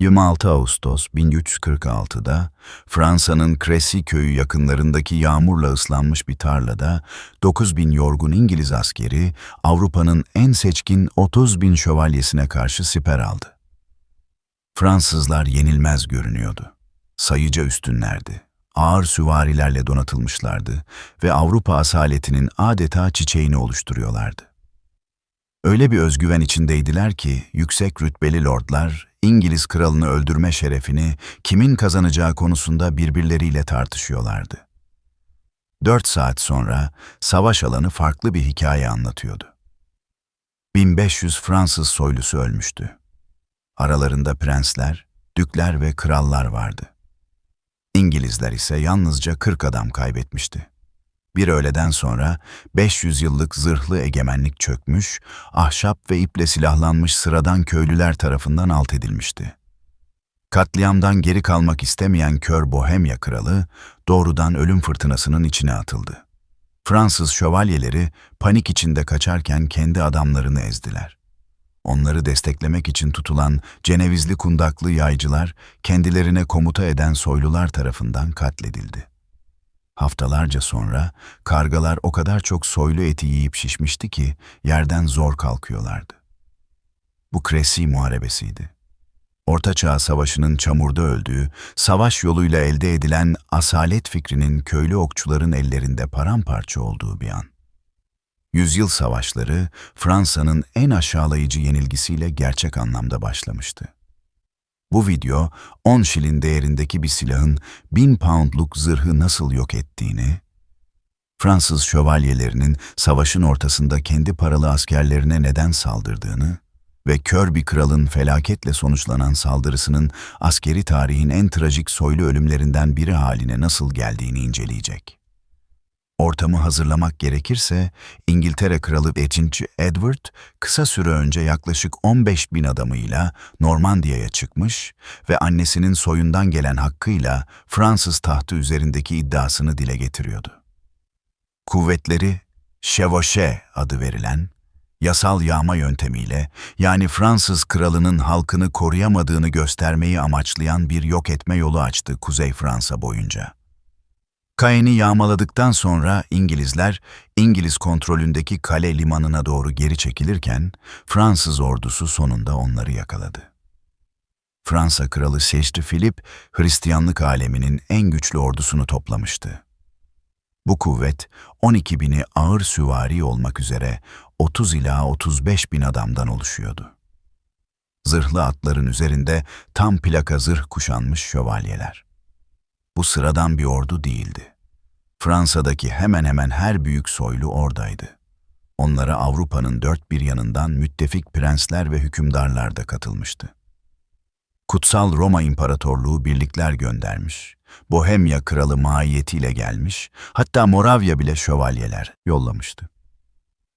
26 Ağustos 1346'da Fransa'nın Crécy köyü yakınlarındaki yağmurla ıslanmış bir tarlada 9 bin yorgun İngiliz askeri Avrupa'nın en seçkin 30 bin şövalyesine karşı siper aldı. Fransızlar yenilmez görünüyordu. Sayıca üstünlerdi. Ağır süvarilerle donatılmışlardı ve Avrupa asaletinin adeta çiçeğini oluşturuyorlardı. Öyle bir özgüven içindeydiler ki yüksek rütbeli lordlar İngiliz kralını öldürme şerefini kimin kazanacağı konusunda birbirleriyle tartışıyorlardı. Dört saat sonra savaş alanı farklı bir hikaye anlatıyordu. 1500 Fransız soylusu ölmüştü. Aralarında prensler, dükler ve krallar vardı. İngilizler ise yalnızca 40 adam kaybetmişti. Bir öğleden sonra 500 yıllık zırhlı egemenlik çökmüş, ahşap ve iple silahlanmış sıradan köylüler tarafından alt edilmişti. Katliamdan geri kalmak istemeyen kör Bohemya kralı doğrudan ölüm fırtınasının içine atıldı. Fransız şövalyeleri panik içinde kaçarken kendi adamlarını ezdiler. Onları desteklemek için tutulan Cenevizli kundaklı yaycılar kendilerine komuta eden soylular tarafından katledildi. Haftalarca sonra kargalar o kadar çok soylu eti yiyip şişmişti ki yerden zor kalkıyorlardı. Bu Kresi muharebesiydi. Orta Çağ Savaşı'nın çamurda öldüğü, savaş yoluyla elde edilen asalet fikrinin köylü okçuların ellerinde paramparça olduğu bir an. Yüzyıl savaşları Fransa'nın en aşağılayıcı yenilgisiyle gerçek anlamda başlamıştı. Bu video 10 şilin değerindeki bir silahın 1000 poundluk zırhı nasıl yok ettiğini, Fransız şövalyelerinin savaşın ortasında kendi paralı askerlerine neden saldırdığını ve kör bir kralın felaketle sonuçlanan saldırısının askeri tarihin en trajik soylu ölümlerinden biri haline nasıl geldiğini inceleyecek. Ortamı hazırlamak gerekirse İngiltere Kralı 5. Edward kısa süre önce yaklaşık 15 bin adamıyla Normandiya'ya çıkmış ve annesinin soyundan gelen hakkıyla Fransız tahtı üzerindeki iddiasını dile getiriyordu. Kuvvetleri Chevauche adı verilen yasal yağma yöntemiyle yani Fransız kralının halkını koruyamadığını göstermeyi amaçlayan bir yok etme yolu açtı Kuzey Fransa boyunca. Caen'i yağmaladıktan sonra İngilizler İngiliz kontrolündeki kale limanına doğru geri çekilirken Fransız ordusu sonunda onları yakaladı. Fransa kralı Seçti Filip Hristiyanlık aleminin en güçlü ordusunu toplamıştı. Bu kuvvet 12 bini ağır süvari olmak üzere 30 ila 35 bin adamdan oluşuyordu. Zırhlı atların üzerinde tam plaka zırh kuşanmış şövalyeler. Bu sıradan bir ordu değildi. Fransa'daki hemen hemen her büyük soylu oradaydı. Onlara Avrupa'nın dört bir yanından müttefik prensler ve hükümdarlar da katılmıştı. Kutsal Roma İmparatorluğu birlikler göndermiş, Bohemya kralı mahiyetiyle gelmiş, hatta Moravya bile şövalyeler yollamıştı.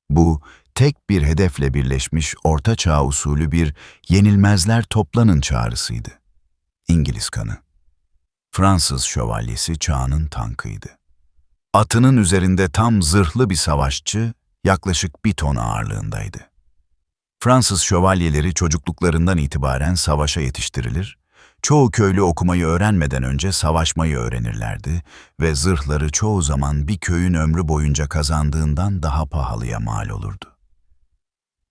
Bu, tek bir hedefle birleşmiş Orta Çağ usulü bir yenilmezler toplanın çağrısıydı. İngiliz kanı. Fransız şövalyesi çağının tankıydı. Atının üzerinde tam zırhlı bir savaşçı, yaklaşık bir ton ağırlığındaydı. Fransız şövalyeleri çocukluklarından itibaren savaşa yetiştirilir, çoğu köylü okumayı öğrenmeden önce savaşmayı öğrenirlerdi ve zırhları çoğu zaman bir köyün ömrü boyunca kazandığından daha pahalıya mal olurdu.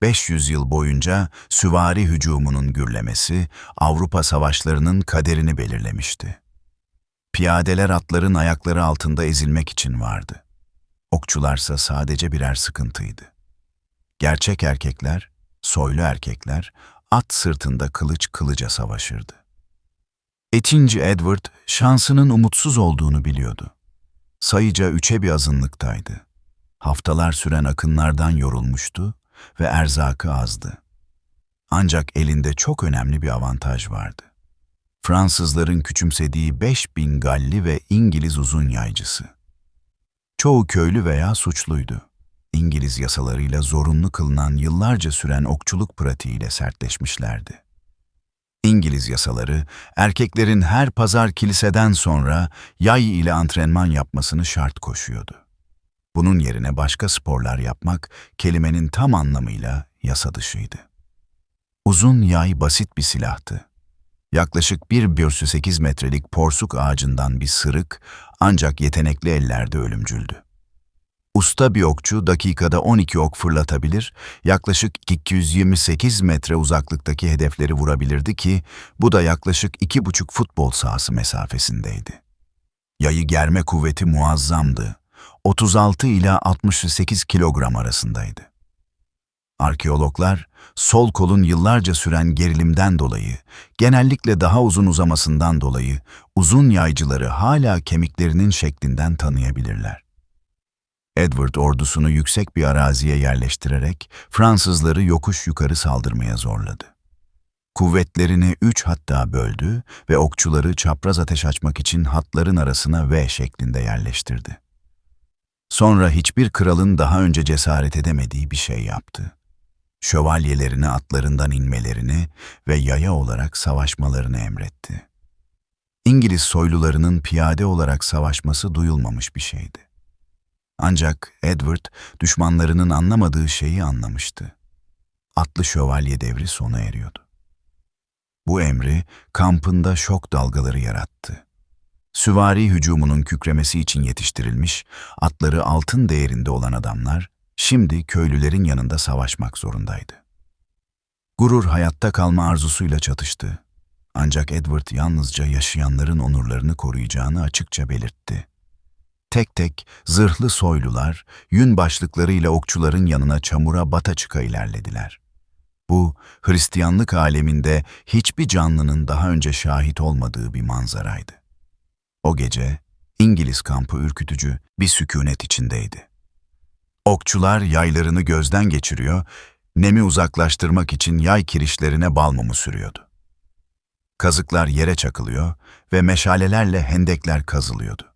500 yıl boyunca süvari hücumunun gürlemesi Avrupa savaşlarının kaderini belirlemişti. Piyadeler atların ayakları altında ezilmek için vardı. Okçularsa sadece birer sıkıntıydı. Gerçek erkekler, soylu erkekler, at sırtında kılıç kılıca savaşırdı. Etinci Edward, şansının umutsuz olduğunu biliyordu. Sayıca üçe bir azınlıktaydı. Haftalar süren akınlardan yorulmuştu ve erzakı azdı. Ancak elinde çok önemli bir avantaj vardı. Fransızların küçümsediği 5000 Galli ve İngiliz uzun yaycısı. Çoğu köylü veya suçluydu. İngiliz yasalarıyla zorunlu kılınan yıllarca süren okçuluk pratiğiyle sertleşmişlerdi. İngiliz yasaları, erkeklerin her pazar kiliseden sonra yay ile antrenman yapmasını şart koşuyordu. Bunun yerine başka sporlar yapmak kelimenin tam anlamıyla yasa dışıydı. Uzun yay basit bir silahtı Yaklaşık 1,8 metrelik porsuk ağacından bir sırık ancak yetenekli ellerde ölümcüldü. Usta bir okçu dakikada 12 ok fırlatabilir, yaklaşık 228 metre uzaklıktaki hedefleri vurabilirdi ki bu da yaklaşık 2,5 futbol sahası mesafesindeydi. Yayı germe kuvveti muazzamdı. 36 ila 68 kilogram arasındaydı. Arkeologlar, sol kolun yıllarca süren gerilimden dolayı, genellikle daha uzun uzamasından dolayı uzun yaycıları hala kemiklerinin şeklinden tanıyabilirler. Edward ordusunu yüksek bir araziye yerleştirerek Fransızları yokuş yukarı saldırmaya zorladı. Kuvvetlerini üç hatta böldü ve okçuları çapraz ateş açmak için hatların arasına V şeklinde yerleştirdi. Sonra hiçbir kralın daha önce cesaret edemediği bir şey yaptı. Şövalyelerini atlarından inmelerini ve yaya olarak savaşmalarını emretti. İngiliz soylularının piyade olarak savaşması duyulmamış bir şeydi. Ancak Edward düşmanlarının anlamadığı şeyi anlamıştı. Atlı şövalye devri sona eriyordu. Bu emri kampında şok dalgaları yarattı. Süvari hücumunun kükremesi için yetiştirilmiş, atları altın değerinde olan adamlar, şimdi köylülerin yanında savaşmak zorundaydı. Gurur hayatta kalma arzusuyla çatıştı. Ancak Edward yalnızca yaşayanların onurlarını koruyacağını açıkça belirtti. Tek tek zırhlı soylular, yün başlıklarıyla okçuların yanına çamura bata çıka ilerlediler. Bu, Hristiyanlık aleminde hiçbir canlının daha önce şahit olmadığı bir manzaraydı. O gece İngiliz kampı ürkütücü bir sükunet içindeydi. Okçular yaylarını gözden geçiriyor, nemi uzaklaştırmak için yay kirişlerine bal mumu sürüyordu. Kazıklar yere çakılıyor ve meşalelerle hendekler kazılıyordu.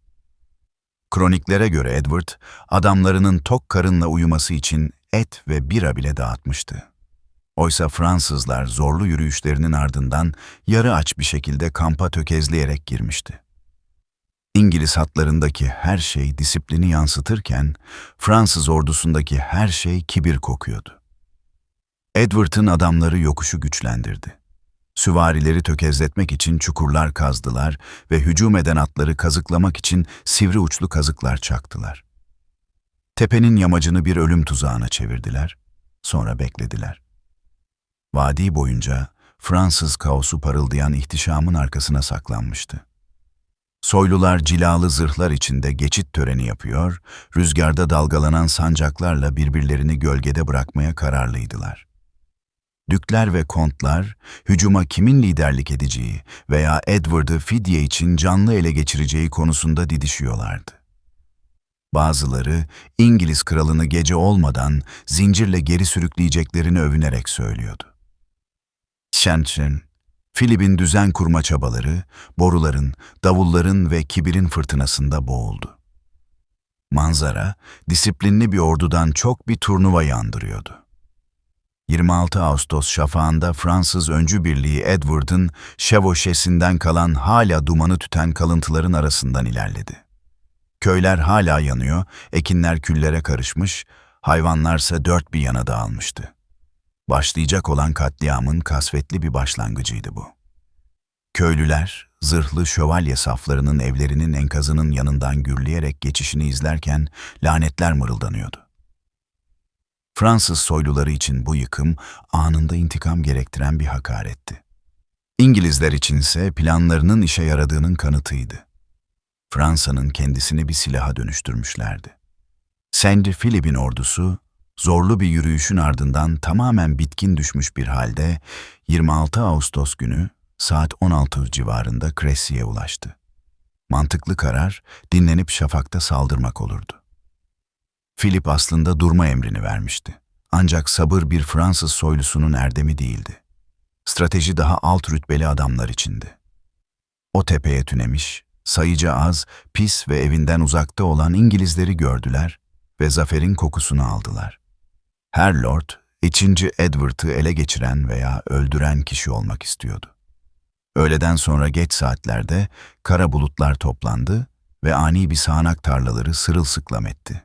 Kroniklere göre Edward, adamlarının tok karınla uyuması için et ve bira bile dağıtmıştı. Oysa Fransızlar zorlu yürüyüşlerinin ardından yarı aç bir şekilde kampa tökezleyerek girmişti. İngiliz hatlarındaki her şey disiplini yansıtırken, Fransız ordusundaki her şey kibir kokuyordu. Edward'ın adamları yokuşu güçlendirdi. Süvarileri tökezletmek için çukurlar kazdılar ve hücum eden atları kazıklamak için sivri uçlu kazıklar çaktılar. Tepenin yamacını bir ölüm tuzağına çevirdiler, sonra beklediler. Vadi boyunca Fransız kaosu parıldayan ihtişamın arkasına saklanmıştı. Soylular cilalı zırhlar içinde geçit töreni yapıyor, rüzgarda dalgalanan sancaklarla birbirlerini gölgede bırakmaya kararlıydılar. Dükler ve kontlar, hücuma kimin liderlik edeceği veya Edward'ı fidye için canlı ele geçireceği konusunda didişiyorlardı. Bazıları İngiliz kralını gece olmadan zincirle geri sürükleyeceklerini övünerek söylüyordu. Şençen, Filip'in düzen kurma çabaları, boruların, davulların ve kibirin fırtınasında boğuldu. Manzara, disiplinli bir ordudan çok bir turnuvayı andırıyordu. 26 Ağustos şafağında Fransız öncü birliği Edward'ın şevoşesinden kalan hala dumanı tüten kalıntıların arasından ilerledi. Köyler hala yanıyor, ekinler küllere karışmış, hayvanlarsa dört bir yana dağılmıştı. Başlayacak olan katliamın kasvetli bir başlangıcıydı bu. Köylüler, zırhlı şövalye saflarının evlerinin enkazının yanından gürleyerek geçişini izlerken lanetler mırıldanıyordu. Fransız soyluları için bu yıkım anında intikam gerektiren bir hakaretti. İngilizler içinse planlarının işe yaradığının kanıtıydı. Fransa'nın kendisini bir silaha dönüştürmüşlerdi. Sandy Philip'in ordusu zorlu bir yürüyüşün ardından tamamen bitkin düşmüş bir halde 26 Ağustos günü saat 16 civarında Cressy'e ulaştı. Mantıklı karar dinlenip şafakta saldırmak olurdu. Philip aslında durma emrini vermişti. Ancak sabır bir Fransız soylusunun erdemi değildi. Strateji daha alt rütbeli adamlar içindi. O tepeye tünemiş, sayıca az, pis ve evinden uzakta olan İngilizleri gördüler ve zaferin kokusunu aldılar. Her lord, ikinci Edward'ı ele geçiren veya öldüren kişi olmak istiyordu. Öğleden sonra geç saatlerde kara bulutlar toplandı ve ani bir sağanak tarlaları sırılsıklam etti.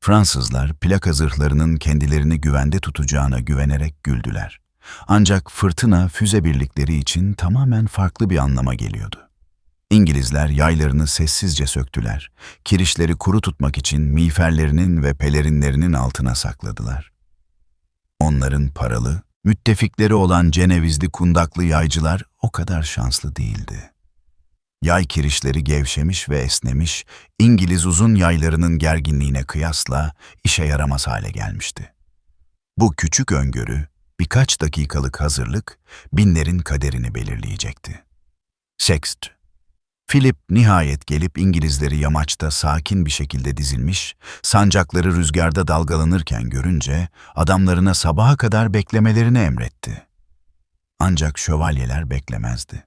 Fransızlar plaka zırhlarının kendilerini güvende tutacağına güvenerek güldüler. Ancak fırtına füze birlikleri için tamamen farklı bir anlama geliyordu. İngilizler yaylarını sessizce söktüler. Kirişleri kuru tutmak için miğferlerinin ve pelerinlerinin altına sakladılar. Onların paralı, müttefikleri olan Cenevizli kundaklı yaycılar o kadar şanslı değildi. Yay kirişleri gevşemiş ve esnemiş, İngiliz uzun yaylarının gerginliğine kıyasla işe yaramaz hale gelmişti. Bu küçük öngörü, birkaç dakikalık hazırlık, binlerin kaderini belirleyecekti. Sext Philip nihayet gelip İngilizleri yamaçta sakin bir şekilde dizilmiş, sancakları rüzgarda dalgalanırken görünce adamlarına sabaha kadar beklemelerini emretti. Ancak şövalyeler beklemezdi.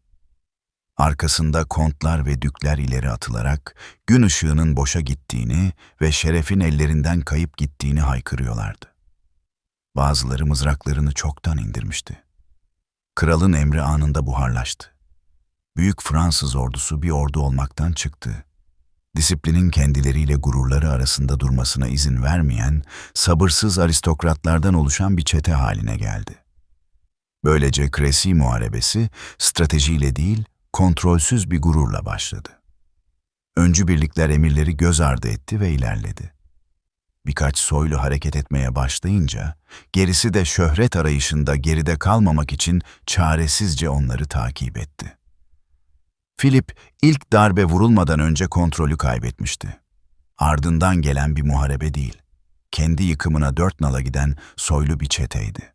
Arkasında kontlar ve dükler ileri atılarak gün ışığının boşa gittiğini ve şerefin ellerinden kayıp gittiğini haykırıyorlardı. Bazıları mızraklarını çoktan indirmişti. Kralın emri anında buharlaştı büyük Fransız ordusu bir ordu olmaktan çıktı. Disiplinin kendileriyle gururları arasında durmasına izin vermeyen, sabırsız aristokratlardan oluşan bir çete haline geldi. Böylece Kresi Muharebesi stratejiyle değil, kontrolsüz bir gururla başladı. Öncü birlikler emirleri göz ardı etti ve ilerledi. Birkaç soylu hareket etmeye başlayınca, gerisi de şöhret arayışında geride kalmamak için çaresizce onları takip etti. Philip ilk darbe vurulmadan önce kontrolü kaybetmişti. Ardından gelen bir muharebe değil, kendi yıkımına dört nala giden soylu bir çeteydi.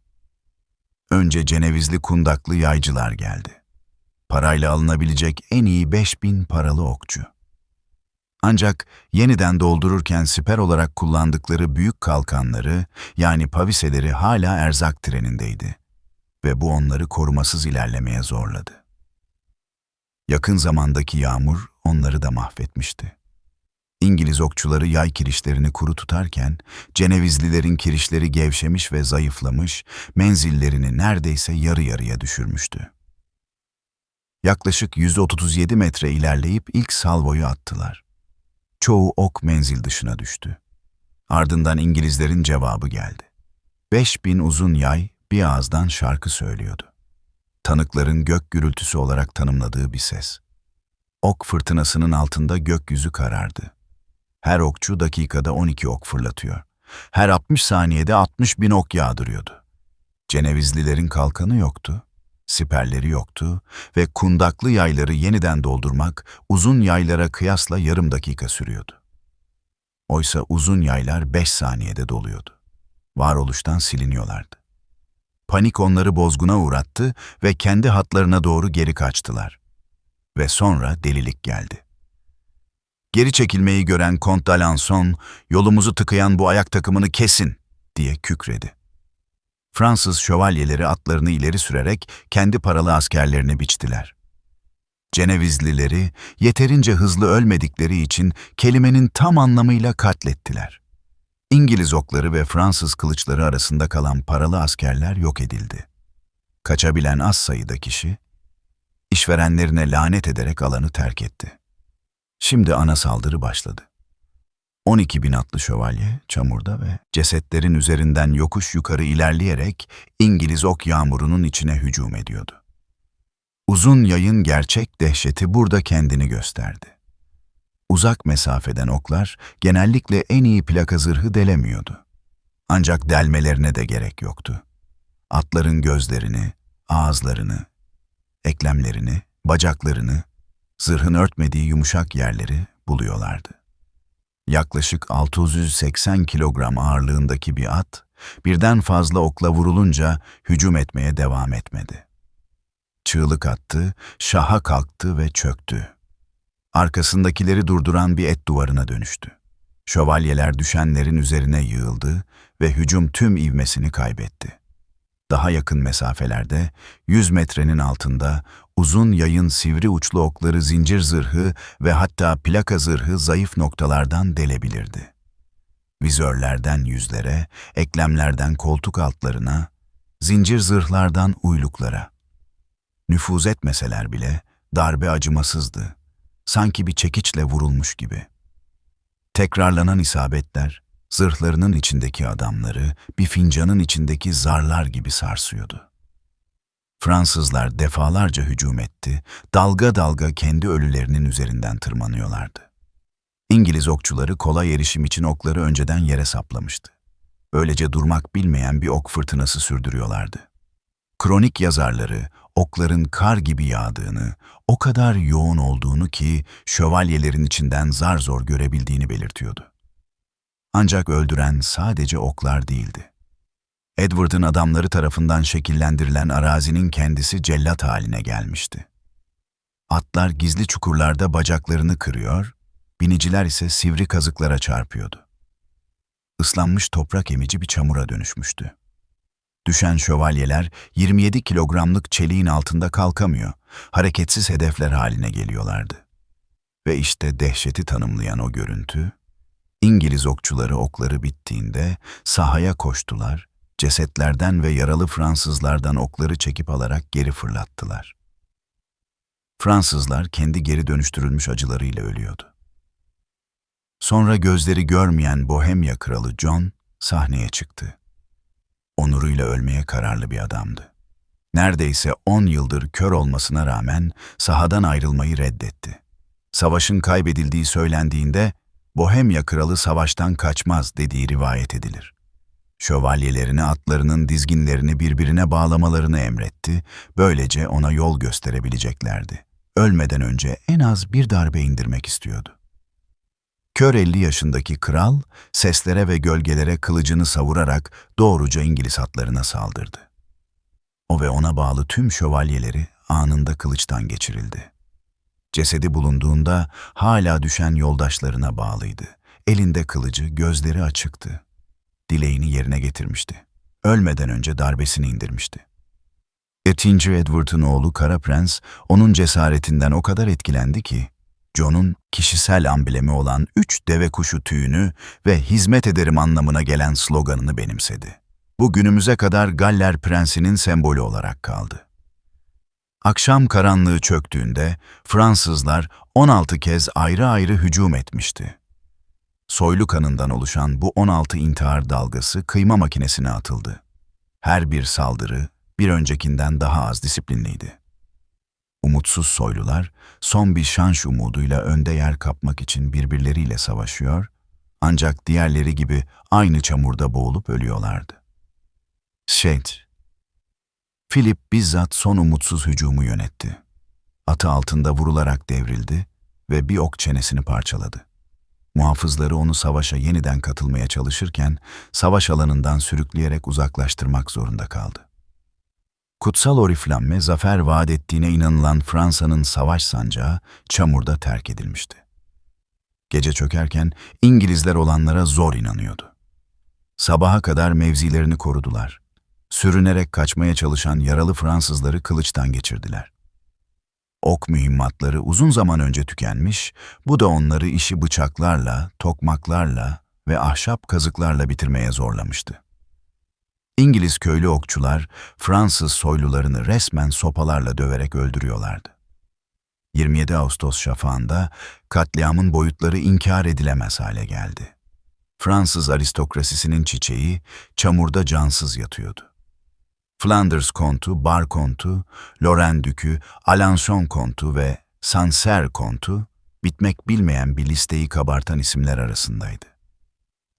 Önce Cenevizli kundaklı yaycılar geldi. Parayla alınabilecek en iyi beş bin paralı okçu. Ancak yeniden doldururken siper olarak kullandıkları büyük kalkanları yani paviseleri hala erzak trenindeydi ve bu onları korumasız ilerlemeye zorladı. Yakın zamandaki yağmur onları da mahvetmişti. İngiliz okçuları yay kirişlerini kuru tutarken, Cenevizlilerin kirişleri gevşemiş ve zayıflamış, menzillerini neredeyse yarı yarıya düşürmüştü. Yaklaşık 137 metre ilerleyip ilk salvoyu attılar. Çoğu ok menzil dışına düştü. Ardından İngilizlerin cevabı geldi. 5000 uzun yay bir ağızdan şarkı söylüyordu tanıkların gök gürültüsü olarak tanımladığı bir ses. Ok fırtınasının altında gökyüzü karardı. Her okçu dakikada 12 ok fırlatıyor. Her 60 saniyede 60 bin ok yağdırıyordu. Cenevizlilerin kalkanı yoktu, siperleri yoktu ve kundaklı yayları yeniden doldurmak uzun yaylara kıyasla yarım dakika sürüyordu. Oysa uzun yaylar 5 saniyede doluyordu. Varoluştan siliniyorlardı. Panik onları bozguna uğrattı ve kendi hatlarına doğru geri kaçtılar. Ve sonra delilik geldi. Geri çekilmeyi gören Kont d'Alençon, yolumuzu tıkayan bu ayak takımını kesin diye kükredi. Fransız şövalyeleri atlarını ileri sürerek kendi paralı askerlerini biçtiler. Cenevizlileri yeterince hızlı ölmedikleri için kelimenin tam anlamıyla katlettiler. İngiliz okları ve Fransız kılıçları arasında kalan paralı askerler yok edildi. Kaçabilen az sayıda kişi, işverenlerine lanet ederek alanı terk etti. Şimdi ana saldırı başladı. 12 bin atlı şövalye çamurda ve cesetlerin üzerinden yokuş yukarı ilerleyerek İngiliz ok yağmurunun içine hücum ediyordu. Uzun yayın gerçek dehşeti burada kendini gösterdi. Uzak mesafeden oklar genellikle en iyi plaka zırhı delemiyordu. Ancak delmelerine de gerek yoktu. Atların gözlerini, ağızlarını, eklemlerini, bacaklarını, zırhın örtmediği yumuşak yerleri buluyorlardı. Yaklaşık 680 kilogram ağırlığındaki bir at, birden fazla okla vurulunca hücum etmeye devam etmedi. Çığlık attı, şaha kalktı ve çöktü arkasındakileri durduran bir et duvarına dönüştü. Şövalyeler düşenlerin üzerine yığıldı ve hücum tüm ivmesini kaybetti. Daha yakın mesafelerde, 100 metrenin altında uzun yayın sivri uçlu okları zincir zırhı ve hatta plaka zırhı zayıf noktalardan delebilirdi. Vizörlerden yüzlere, eklemlerden koltuk altlarına, zincir zırhlardan uyluklara. Nüfuz etmeseler bile darbe acımasızdı sanki bir çekiçle vurulmuş gibi. Tekrarlanan isabetler, zırhlarının içindeki adamları bir fincanın içindeki zarlar gibi sarsıyordu. Fransızlar defalarca hücum etti, dalga dalga kendi ölülerinin üzerinden tırmanıyorlardı. İngiliz okçuları kolay erişim için okları önceden yere saplamıştı. Böylece durmak bilmeyen bir ok fırtınası sürdürüyorlardı. Kronik yazarları okların kar gibi yağdığını, o kadar yoğun olduğunu ki şövalyelerin içinden zar zor görebildiğini belirtiyordu. Ancak öldüren sadece oklar değildi. Edward'ın adamları tarafından şekillendirilen arazinin kendisi cellat haline gelmişti. Atlar gizli çukurlarda bacaklarını kırıyor, biniciler ise sivri kazıklara çarpıyordu. Islanmış toprak emici bir çamura dönüşmüştü. Düşen şövalyeler 27 kilogramlık çeliğin altında kalkamıyor, hareketsiz hedefler haline geliyorlardı. Ve işte dehşeti tanımlayan o görüntü, İngiliz okçuları okları bittiğinde sahaya koştular, cesetlerden ve yaralı Fransızlardan okları çekip alarak geri fırlattılar. Fransızlar kendi geri dönüştürülmüş acılarıyla ölüyordu. Sonra gözleri görmeyen Bohemya kralı John sahneye çıktı. Onuruyla ölmeye kararlı bir adamdı. Neredeyse 10 yıldır kör olmasına rağmen sahadan ayrılmayı reddetti. Savaşın kaybedildiği söylendiğinde Bohemya kralı savaştan kaçmaz dediği rivayet edilir. Şövalyelerini atlarının dizginlerini birbirine bağlamalarını emretti, böylece ona yol gösterebileceklerdi. Ölmeden önce en az bir darbe indirmek istiyordu. Kör 50 yaşındaki kral, seslere ve gölgelere kılıcını savurarak doğruca İngiliz atlarına saldırdı. O ve ona bağlı tüm şövalyeleri anında kılıçtan geçirildi. Cesedi bulunduğunda hala düşen yoldaşlarına bağlıydı. Elinde kılıcı, gözleri açıktı. Dileğini yerine getirmişti. Ölmeden önce darbesini indirmişti. 7. Edward'ın oğlu Kara Prens, onun cesaretinden o kadar etkilendi ki, John'un kişisel amblemi olan üç deve kuşu tüyünü ve hizmet ederim anlamına gelen sloganını benimsedi. Bu günümüze kadar Galler Prensi'nin sembolü olarak kaldı. Akşam karanlığı çöktüğünde Fransızlar 16 kez ayrı ayrı hücum etmişti. Soylu kanından oluşan bu 16 intihar dalgası kıyma makinesine atıldı. Her bir saldırı bir öncekinden daha az disiplinliydi. Umutsuz soylular son bir şans umuduyla önde yer kapmak için birbirleriyle savaşıyor, ancak diğerleri gibi aynı çamurda boğulup ölüyorlardı. Shade Philip bizzat son umutsuz hücumu yönetti. Atı altında vurularak devrildi ve bir ok çenesini parçaladı. Muhafızları onu savaşa yeniden katılmaya çalışırken savaş alanından sürükleyerek uzaklaştırmak zorunda kaldı. Kutsal oriflamme zafer vaat ettiğine inanılan Fransa'nın savaş sancağı çamurda terk edilmişti. Gece çökerken İngilizler olanlara zor inanıyordu. Sabaha kadar mevzilerini korudular. Sürünerek kaçmaya çalışan yaralı Fransızları kılıçtan geçirdiler. Ok mühimmatları uzun zaman önce tükenmiş, bu da onları işi bıçaklarla, tokmaklarla ve ahşap kazıklarla bitirmeye zorlamıştı. İngiliz köylü okçular Fransız soylularını resmen sopalarla döverek öldürüyorlardı. 27 Ağustos şafağında katliamın boyutları inkar edilemez hale geldi. Fransız aristokrasisinin çiçeği çamurda cansız yatıyordu. Flanders kontu, Bar kontu, Lorraine dükü, Alençon kontu ve Sancerre kontu bitmek bilmeyen bir listeyi kabartan isimler arasındaydı.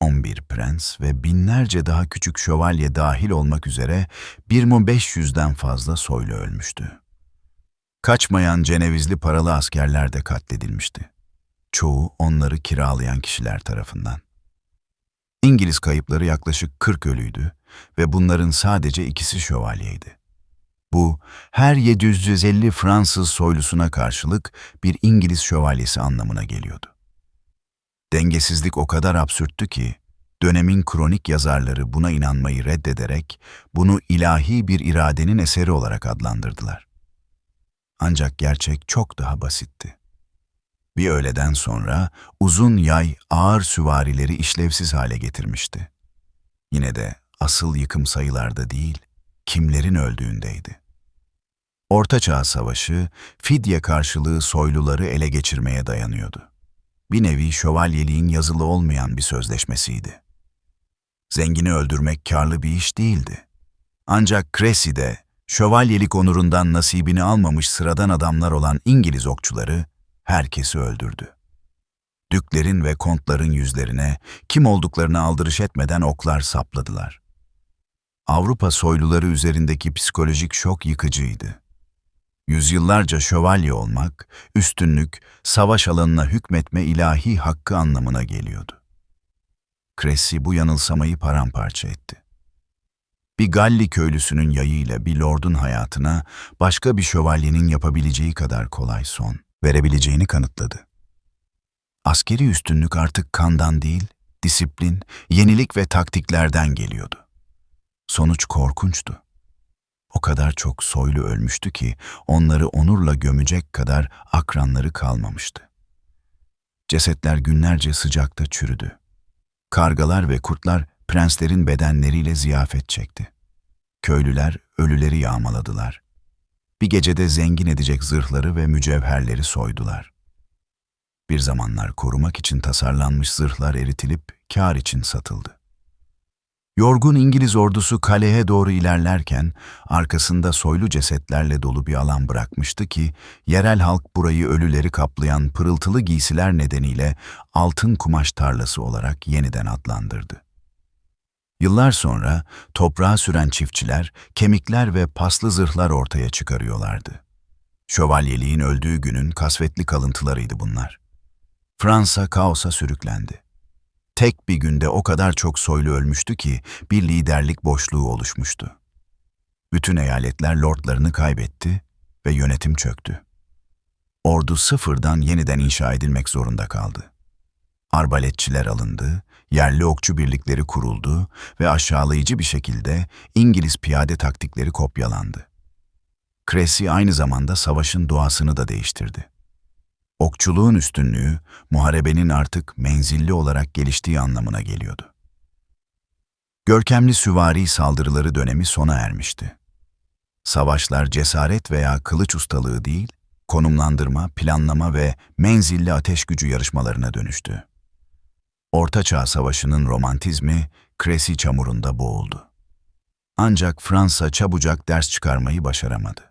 11 prens ve binlerce daha küçük şövalye dahil olmak üzere 1500'den fazla soylu ölmüştü. Kaçmayan Cenevizli paralı askerler de katledilmişti. Çoğu onları kiralayan kişiler tarafından. İngiliz kayıpları yaklaşık 40 ölüydü ve bunların sadece ikisi şövalyeydi. Bu, her 750 Fransız soylusuna karşılık bir İngiliz şövalyesi anlamına geliyordu. Dengesizlik o kadar absürttü ki, dönemin kronik yazarları buna inanmayı reddederek bunu ilahi bir iradenin eseri olarak adlandırdılar. Ancak gerçek çok daha basitti. Bir öğleden sonra uzun yay ağır süvarileri işlevsiz hale getirmişti. Yine de asıl yıkım sayılarda değil, kimlerin öldüğündeydi. Orta Çağ Savaşı, fidye karşılığı soyluları ele geçirmeye dayanıyordu. Bir nevi şövalyeliğin yazılı olmayan bir sözleşmesiydi. Zengini öldürmek karlı bir iş değildi. Ancak Cressi'de Şövalyelik onurundan nasibini almamış sıradan adamlar olan İngiliz okçuları herkesi öldürdü. Düklerin ve kontların yüzlerine kim olduklarını aldırış etmeden oklar sapladılar. Avrupa soyluları üzerindeki psikolojik şok yıkıcıydı. Yüzyıllarca şövalye olmak, üstünlük, savaş alanına hükmetme ilahi hakkı anlamına geliyordu. Cressy bu yanılsamayı paramparça etti. Bir Galli köylüsünün yayıyla bir lordun hayatına başka bir şövalyenin yapabileceği kadar kolay son verebileceğini kanıtladı. Askeri üstünlük artık kandan değil, disiplin, yenilik ve taktiklerden geliyordu. Sonuç korkunçtu. O kadar çok soylu ölmüştü ki onları onurla gömecek kadar akranları kalmamıştı. Cesetler günlerce sıcakta çürüdü. Kargalar ve kurtlar prenslerin bedenleriyle ziyafet çekti. Köylüler ölüleri yağmaladılar. Bir gecede zengin edecek zırhları ve mücevherleri soydular. Bir zamanlar korumak için tasarlanmış zırhlar eritilip kar için satıldı. Yorgun İngiliz ordusu kaleye doğru ilerlerken arkasında soylu cesetlerle dolu bir alan bırakmıştı ki yerel halk burayı ölüleri kaplayan pırıltılı giysiler nedeniyle altın kumaş tarlası olarak yeniden adlandırdı. Yıllar sonra toprağa süren çiftçiler kemikler ve paslı zırhlar ortaya çıkarıyorlardı. Şövalyeliğin öldüğü günün kasvetli kalıntılarıydı bunlar. Fransa kaosa sürüklendi. Tek bir günde o kadar çok soylu ölmüştü ki bir liderlik boşluğu oluşmuştu. Bütün eyaletler lordlarını kaybetti ve yönetim çöktü. Ordu sıfırdan yeniden inşa edilmek zorunda kaldı. Arbaletçiler alındı, yerli okçu birlikleri kuruldu ve aşağılayıcı bir şekilde İngiliz piyade taktikleri kopyalandı. Cressy aynı zamanda savaşın doğasını da değiştirdi. Okçuluğun üstünlüğü, muharebenin artık menzilli olarak geliştiği anlamına geliyordu. Görkemli süvari saldırıları dönemi sona ermişti. Savaşlar cesaret veya kılıç ustalığı değil, konumlandırma, planlama ve menzilli ateş gücü yarışmalarına dönüştü. Orta Çağ Savaşı'nın romantizmi Cressy çamurunda boğuldu. Ancak Fransa çabucak ders çıkarmayı başaramadı.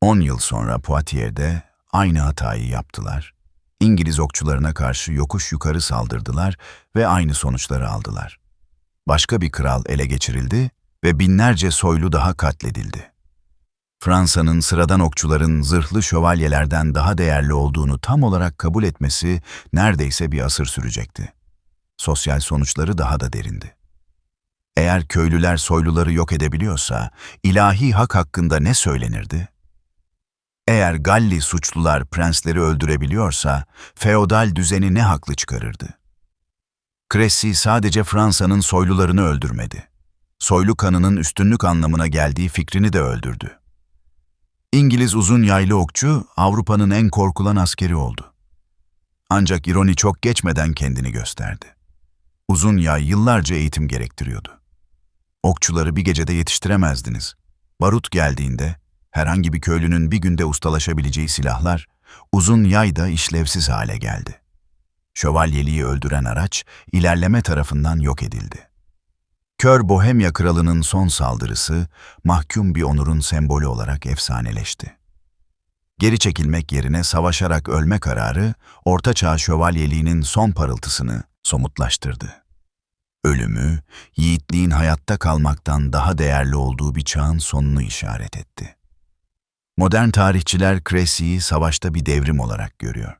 10 yıl sonra Poitiers'de aynı hatayı yaptılar. İngiliz okçularına karşı yokuş yukarı saldırdılar ve aynı sonuçları aldılar. Başka bir kral ele geçirildi ve binlerce soylu daha katledildi. Fransa'nın sıradan okçuların zırhlı şövalyelerden daha değerli olduğunu tam olarak kabul etmesi neredeyse bir asır sürecekti. Sosyal sonuçları daha da derindi. Eğer köylüler soyluları yok edebiliyorsa, ilahi hak hakkında ne söylenirdi? Eğer Galli suçlular prensleri öldürebiliyorsa, feodal düzeni ne haklı çıkarırdı? Cressy sadece Fransa'nın soylularını öldürmedi. Soylu kanının üstünlük anlamına geldiği fikrini de öldürdü. İngiliz uzun yaylı okçu Avrupa'nın en korkulan askeri oldu. Ancak ironi çok geçmeden kendini gösterdi. Uzun yay yıllarca eğitim gerektiriyordu. Okçuları bir gecede yetiştiremezdiniz. Barut geldiğinde herhangi bir köylünün bir günde ustalaşabileceği silahlar uzun yay da işlevsiz hale geldi. Şövalyeliği öldüren araç ilerleme tarafından yok edildi. Kör Bohemya kralının son saldırısı mahkum bir onurun sembolü olarak efsaneleşti. Geri çekilmek yerine savaşarak ölme kararı Ortaçağ şövalyeliğinin son parıltısını somutlaştırdı. Ölümü, yiğitliğin hayatta kalmaktan daha değerli olduğu bir çağın sonunu işaret etti. Modern tarihçiler Cressy'yi savaşta bir devrim olarak görüyor.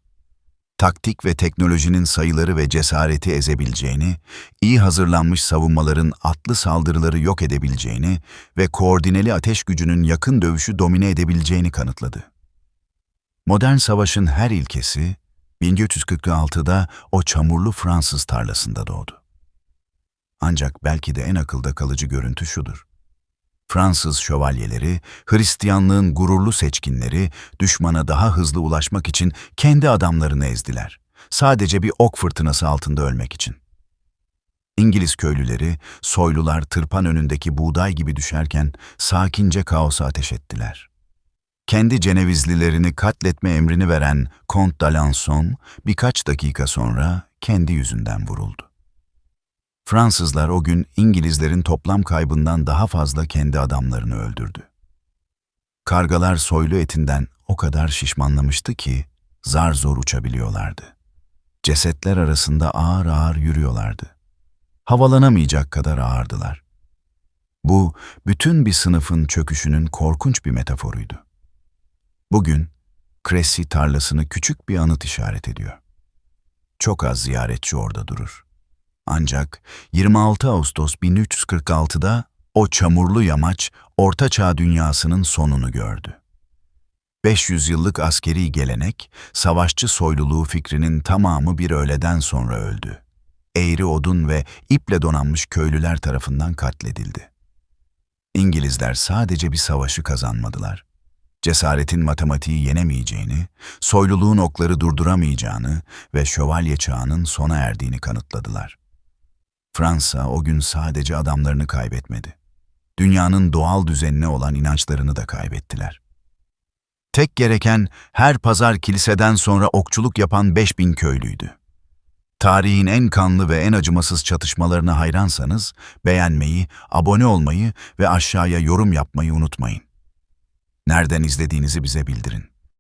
Taktik ve teknolojinin sayıları ve cesareti ezebileceğini, iyi hazırlanmış savunmaların atlı saldırıları yok edebileceğini ve koordineli ateş gücünün yakın dövüşü domine edebileceğini kanıtladı. Modern savaşın her ilkesi 1446'da o çamurlu Fransız tarlasında doğdu. Ancak belki de en akılda kalıcı görüntü şudur. Fransız şövalyeleri, Hristiyanlığın gururlu seçkinleri düşmana daha hızlı ulaşmak için kendi adamlarını ezdiler. Sadece bir ok fırtınası altında ölmek için. İngiliz köylüleri, soylular tırpan önündeki buğday gibi düşerken sakince kaosa ateş ettiler. Kendi Cenevizlilerini katletme emrini veren Comte d'Alençon birkaç dakika sonra kendi yüzünden vuruldu. Fransızlar o gün İngilizlerin toplam kaybından daha fazla kendi adamlarını öldürdü. Kargalar soylu etinden o kadar şişmanlamıştı ki zar zor uçabiliyorlardı. Cesetler arasında ağır ağır yürüyorlardı. Havalanamayacak kadar ağırdılar. Bu bütün bir sınıfın çöküşünün korkunç bir metaforuydu. Bugün Cressy tarlasını küçük bir anıt işaret ediyor. Çok az ziyaretçi orada durur. Ancak 26 Ağustos 1346'da o çamurlu yamaç Orta Çağ dünyasının sonunu gördü. 500 yıllık askeri gelenek, savaşçı soyluluğu fikrinin tamamı bir öğleden sonra öldü. Eğri odun ve iple donanmış köylüler tarafından katledildi. İngilizler sadece bir savaşı kazanmadılar. Cesaretin matematiği yenemeyeceğini, soyluluğun okları durduramayacağını ve şövalye çağının sona erdiğini kanıtladılar. Fransa o gün sadece adamlarını kaybetmedi. Dünyanın doğal düzenine olan inançlarını da kaybettiler. Tek gereken her pazar kiliseden sonra okçuluk yapan 5000 köylüydü. Tarihin en kanlı ve en acımasız çatışmalarına hayransanız beğenmeyi, abone olmayı ve aşağıya yorum yapmayı unutmayın. Nereden izlediğinizi bize bildirin.